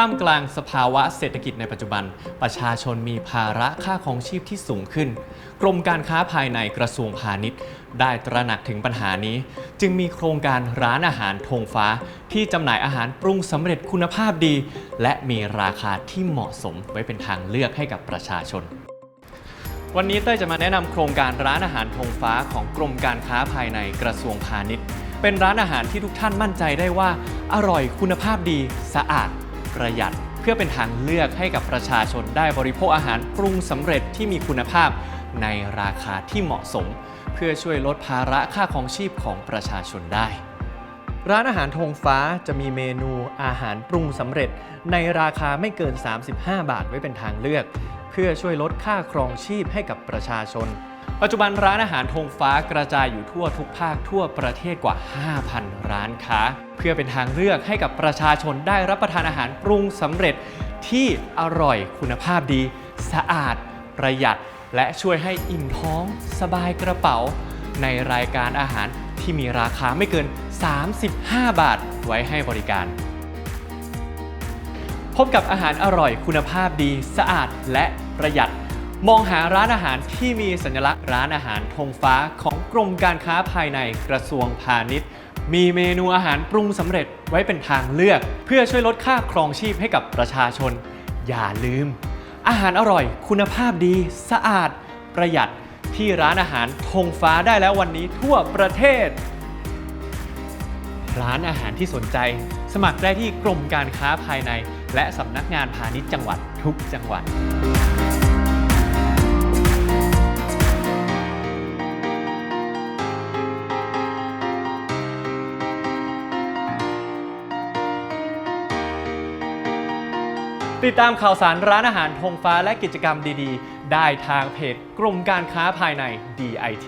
ท่ามกลางสภาวะเศรษฐกิจในปัจจุบัน ประชาชนมีภาระค่าของชีพที่สูงขึ้น กรมการค้าภายในกระทรวงพาณิชย์ ได้ตระหนักถึงปัญหานี้ จึงมีโครงการร้านอาหารธงฟ้า ที่จำหน่ายอาหารปรุงสำเร็จคุณภาพดี และมีราคาที่เหมาะสมไว้เป็นทางเลือกให้กับประชาชนวันนี้เต้ยจะมาแนะนำโครงการร้านอาหารธงฟ้าของกรมการค้าภายในกระทรวงพาณิชย์ เป็นร้านอาหารที่ทุกท่านมั่นใจได้ว่า อร่อยคุณภาพดีสะอาด ประหยัด เพื่อเป็นทางเลือกให้กับประชาชนได้บริโภคอาหารปรุงสำเร็จที่มีคุณภาพในราคาที่เหมาะสม เพื่อช่วยลดภาระค่าของชีพของประชาชนได้ ร้านอาหารธงฟ้าจะมีเมนูอาหารปรุงสำเร็จ ในราคาไม่เกิน 35 บาทไว้เป็นทางเลือก เพื่อช่วยลดค่าครองชีพให้กับประชาชน ปัจจุบันร้านอาหารธงฟ้ากระจายอยู่ทั่วทุกภาคทั่วประเทศกว่า 5,000 ร้านค้า เพื่อเป็นทางเลือกให้กับประชาชนได้รับประทานอาหารปรุงสำเร็จที่อร่อยคุณภาพดี สะอาด ประหยัด และช่วยให้อิ่มท้อง สบายกระเป๋า ในรายการอาหารที่มีราคาไม่เกิน 35 บาท ไว้ให้บริการ พบกับอาหารอร่อยคุณภาพดี สะอาดและประหยัด มองหาร้านอาหารที่มีสัญลักษณ์ร้านอาหารธงฟ้าของกรมการค้าภายในกระทรวงพาณิชย์ มีเมนูอาหารปรุงสำเร็จไว้เป็นทางเลือก เพื่อช่วยลดค่าครองชีพให้กับประชาชน อย่าลืม อาหารอร่อย คุณภาพดี สะอาด ประหยัดที่ร้านอาหารธงฟ้าได้แล้ววันนี้ทั่วประเทศ ร้านอาหารที่สนใจ สมัครได้ที่กรมการค้าภายใน และสำนักงานพาณิชย์จังหวัดทุกจังหวัด ติดตามข่าวสารร้านอาหารธงฟ้าและกิจกรรมดีๆ ได้ทางเพจกรมการค้าภายใน DIT